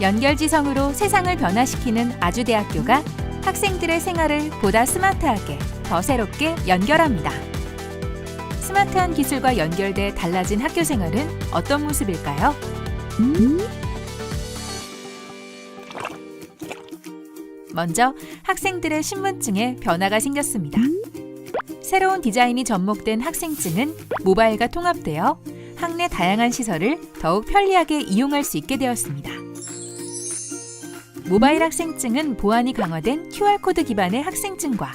연결지성으로 세상을 변화시키는 아주대학교가 학생들의 생활을 보다 스마트하게, 더 새롭게 연결합니다. 스마트한 기술과 연결돼 달라진 학교 생활은 어떤 모습일까요? 먼저 학생들의 신분증에 변화가 생겼습니다. 새로운 디자인이 접목된 학생증은 모바일과 통합되어 학내 다양한 시설을 더욱 편리하게 이용할 수 있게 되었습니다. 모바일 학생증은 보안이 강화된 QR코드 기반의 학생증과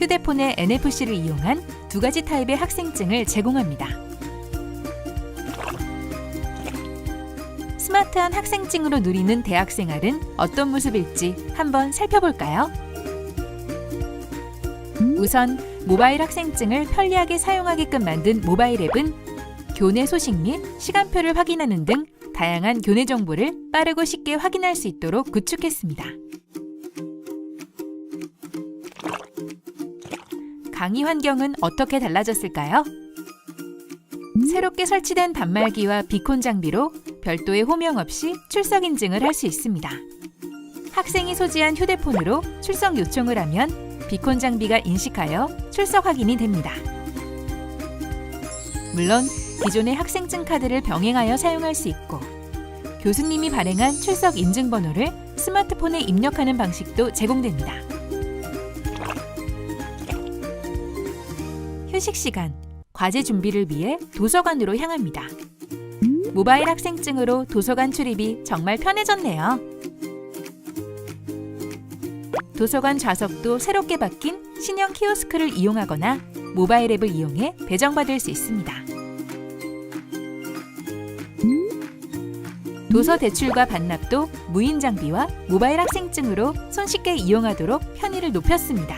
휴대폰의 NFC를 이용한 두 가지 타입의 학생증을 제공합니다. 스마트한 학생증으로 누리는 대학 생활은 어떤 모습일지 한번 살펴볼까요? 우선 모바일 학생증을 편리하게 사용하게끔 만든 모바일 앱은 교내 소식 및 시간표를 확인하는 등 다양한 교내 정보를 빠르고 쉽게 확인할 수 있도록 구축했습니다. 강의 환경은 어떻게 달라졌을까요? 새롭게 설치된 단말기와 비콘 장비로 별도의 호명 없이 출석 인증을 할 수 있습니다. 학생이 소지한 휴대폰으로 출석 요청을 하면 비콘 장비가 인식하여 출석 확인이 됩니다. 물론 기존의 학생증 카드를 병행하여 사용할 수 있고 교수님이 발행한 출석 인증 번호를 스마트폰에 입력하는 방식도 제공됩니다. 휴식 시간, 과제 준비를 위해 도서관으로 향합니다. 모바일 학생증으로 도서관 출입이 정말 편해졌네요. 도서관 좌석도 새롭게 바뀐 신형 키오스크를 이용하거나 모바일 앱을 이용해 배정받을 수 있습니다. 도서 대출과 반납도 무인 장비와 모바일 학생증으로 손쉽게 이용하도록 편의를 높였습니다.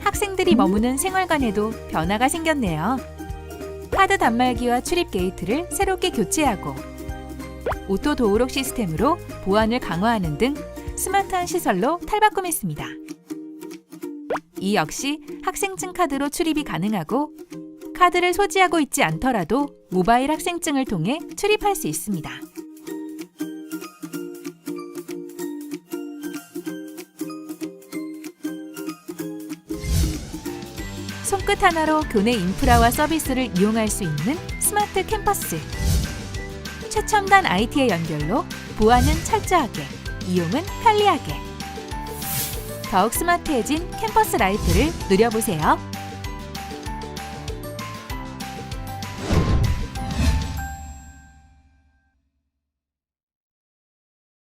학생들이 머무는 생활관에도 변화가 생겼네요. 카드 단말기와 출입 게이트를 새롭게 교체하고 오토 도어록 시스템으로 보안을 강화하는 등 스마트한 시설로 탈바꿈했습니다. 이 역시 학생증 카드로 출입이 가능하고 카드를 소지하고 있지 않더라도 모바일 학생증을 통해 출입할 수 있습니다. 손끝 하나로 교내 인프라와 서비스를 이용할 수 있는 스마트 캠퍼스. 최첨단 IT의 연결로 보안은 철저하게, 이용은 편리하게. 더욱 스마트해진 캠퍼스 라이프를 누려보세요.